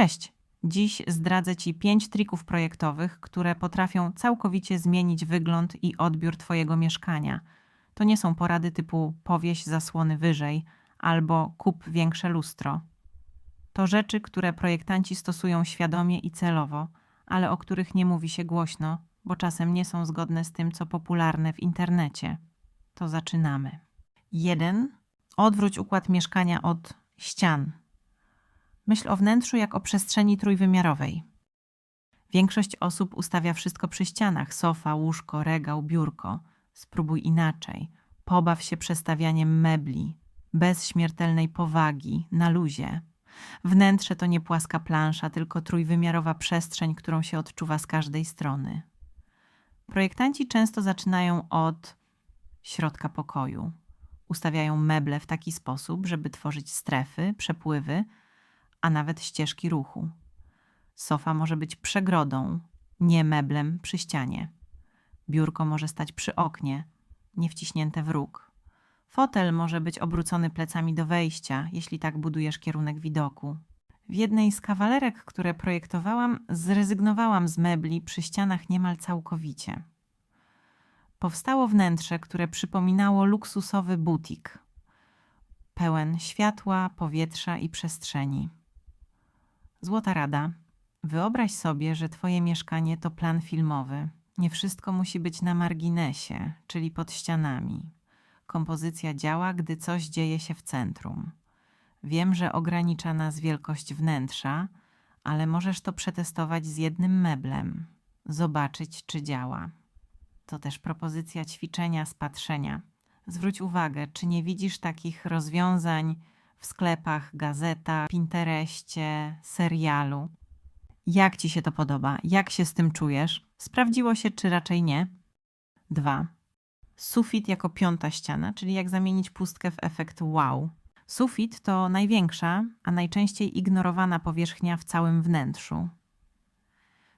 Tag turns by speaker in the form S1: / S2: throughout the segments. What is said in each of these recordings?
S1: Cześć! Dziś zdradzę Ci pięć trików projektowych, które potrafią całkowicie zmienić wygląd i odbiór Twojego mieszkania. To nie są porady typu powieś zasłony wyżej albo kup większe lustro. To rzeczy, które projektanci stosują świadomie i celowo, ale o których nie mówi się głośno, bo czasem nie są zgodne z tym, co popularne w internecie. To zaczynamy. 1. Odwróć układ mieszkania od ścian. Myśl o wnętrzu jak o przestrzeni trójwymiarowej. Większość osób ustawia wszystko przy ścianach: sofa, łóżko, regał, biurko. Spróbuj inaczej. Pobaw się przestawianiem mebli, bez śmiertelnej powagi, na luzie. Wnętrze to nie płaska plansza, tylko trójwymiarowa przestrzeń, którą się odczuwa z każdej strony. Projektanci często zaczynają od środka pokoju. Ustawiają meble w taki sposób, żeby tworzyć strefy, przepływy, a nawet ścieżki ruchu. Sofa może być przegrodą, nie meblem przy ścianie. Biurko może stać przy oknie, nie wciśnięte w róg. Fotel może być obrócony plecami do wejścia, jeśli tak budujesz kierunek widoku. W jednej z kawalerek, które projektowałam, zrezygnowałam z mebli przy ścianach niemal całkowicie. Powstało wnętrze, które przypominało luksusowy butik, pełen światła, powietrza i przestrzeni. Złota rada. Wyobraź sobie, że Twoje mieszkanie to plan filmowy. Nie wszystko musi być na marginesie, czyli pod ścianami. Kompozycja działa, gdy coś dzieje się w centrum. Wiem, że ogranicza nas wielkość wnętrza, ale możesz to przetestować z jednym meblem, zobaczyć, czy działa. To też propozycja ćwiczenia z patrzenia. Zwróć uwagę, czy nie widzisz takich rozwiązań w sklepach, gazetach, Pinterestie, serialu. Jak ci się to podoba? Jak się z tym czujesz? Sprawdziło się, czy raczej nie? 2. Sufit jako piąta ściana, czyli jak zamienić pustkę w efekt wow. Sufit to największa, a najczęściej ignorowana powierzchnia w całym wnętrzu.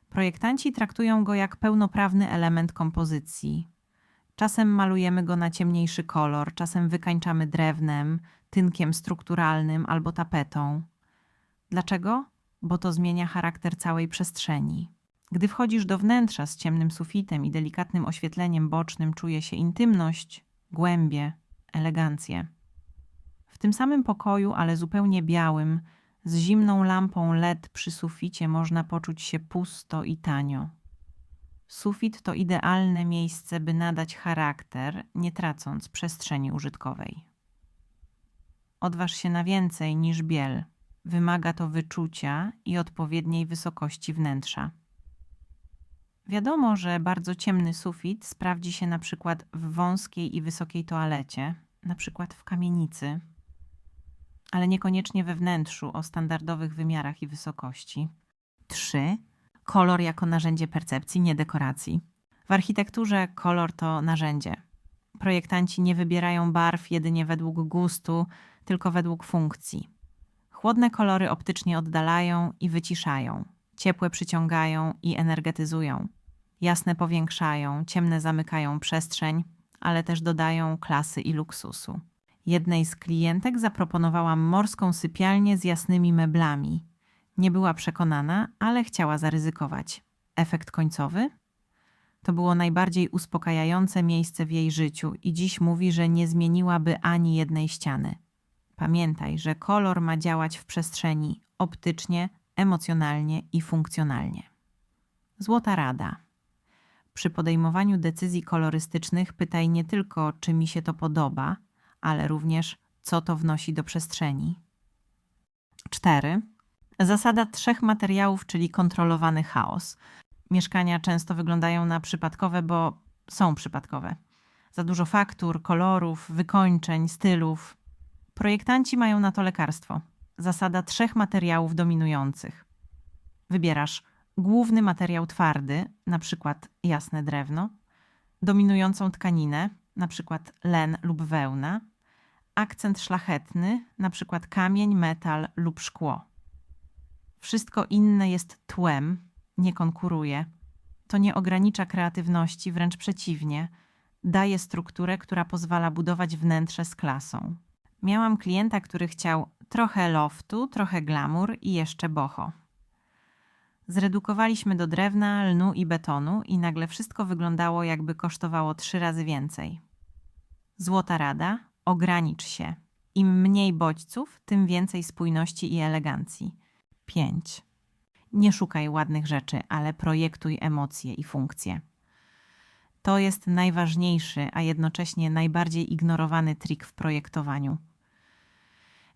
S1: Projektanci traktują go jak pełnoprawny element kompozycji. Czasem malujemy go na ciemniejszy kolor, czasem wykańczamy drewnem, tynkiem strukturalnym albo tapetą. Dlaczego? Bo to zmienia charakter całej przestrzeni. Gdy wchodzisz do wnętrza z ciemnym sufitem i delikatnym oświetleniem bocznym, czuje się intymność, głębie, elegancję. W tym samym pokoju, ale zupełnie białym, z zimną lampą LED przy suficie można poczuć się pusto i tanio. Sufit to idealne miejsce, by nadać charakter, nie tracąc przestrzeni użytkowej. Odważ się na więcej niż biel. Wymaga to wyczucia i odpowiedniej wysokości wnętrza. Wiadomo, że bardzo ciemny sufit sprawdzi się na przykład w wąskiej i wysokiej toalecie, na przykład w kamienicy, ale niekoniecznie we wnętrzu o standardowych wymiarach i wysokości. 3. Kolor jako narzędzie percepcji, nie dekoracji. W architekturze kolor to narzędzie. Projektanci nie wybierają barw jedynie według gustu, tylko według funkcji. Chłodne kolory optycznie oddalają i wyciszają, ciepłe przyciągają i energetyzują, jasne powiększają, ciemne zamykają przestrzeń, ale też dodają klasy i luksusu. Jednej z klientek zaproponowałam morską sypialnię z jasnymi meblami. Nie była przekonana, ale chciała zaryzykować. Efekt końcowy? To było najbardziej uspokajające miejsce w jej życiu i dziś mówi, że nie zmieniłaby ani jednej ściany. Pamiętaj, że kolor ma działać w przestrzeni optycznie, emocjonalnie i funkcjonalnie. Złota rada. Przy podejmowaniu decyzji kolorystycznych pytaj nie tylko, czy mi się to podoba, ale również, co to wnosi do przestrzeni. 4. Zasada trzech materiałów, czyli kontrolowany chaos. Mieszkania często wyglądają na przypadkowe, bo są przypadkowe. Za dużo faktur, kolorów, wykończeń, stylów. Projektanci mają na to lekarstwo. Zasada trzech materiałów dominujących. Wybierasz główny materiał twardy, na przykład jasne drewno, dominującą tkaninę, na przykład len lub wełna, akcent szlachetny, na przykład kamień, metal lub szkło. Wszystko inne jest tłem, nie konkuruje. To nie ogranicza kreatywności, wręcz przeciwnie, daje strukturę, która pozwala budować wnętrze z klasą. Miałam klienta, który chciał trochę loftu, trochę glamour i jeszcze boho. Zredukowaliśmy do drewna, lnu i betonu i nagle wszystko wyglądało, jakby kosztowało trzy razy więcej. Złota rada: ogranicz się. Im mniej bodźców, tym więcej spójności i elegancji. 5. Nie szukaj ładnych rzeczy, ale projektuj emocje i funkcje. To jest najważniejszy, a jednocześnie najbardziej ignorowany trik w projektowaniu.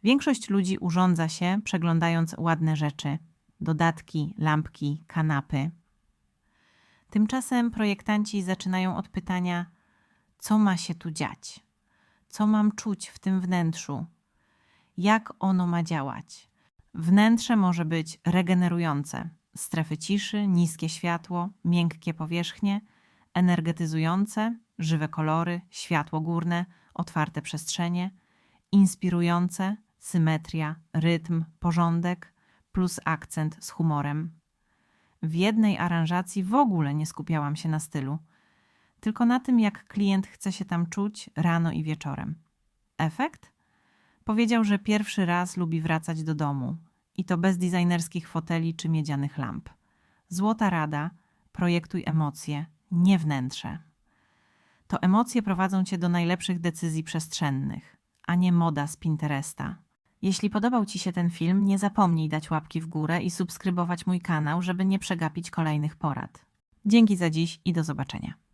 S1: Większość ludzi urządza się, przeglądając ładne rzeczy dodatki, lampki, kanapy. Tymczasem projektanci zaczynają od pytania: co ma się tu dziać? Co mam czuć w tym wnętrzu? Jak ono ma działać? Wnętrze może być regenerujące strefy ciszy, niskie światło, miękkie powierzchnie, energetyzujące, żywe kolory, światło górne, otwarte przestrzenie, inspirujące, symetria, rytm, porządek plus akcent z humorem. W jednej aranżacji w ogóle nie skupiałam się na stylu, tylko na tym, jak klient chce się tam czuć rano i wieczorem. Efekt? Powiedział, że pierwszy raz lubi wracać do domu i to bez designerskich foteli czy miedzianych lamp. Złota rada: projektuj emocje, nie wnętrze. To emocje prowadzą cię do najlepszych decyzji przestrzennych, a nie moda z Pinteresta. Jeśli podobał Ci się ten film, nie zapomnij dać łapki w górę i subskrybować mój kanał, żeby nie przegapić kolejnych porad. Dzięki za dziś i do zobaczenia.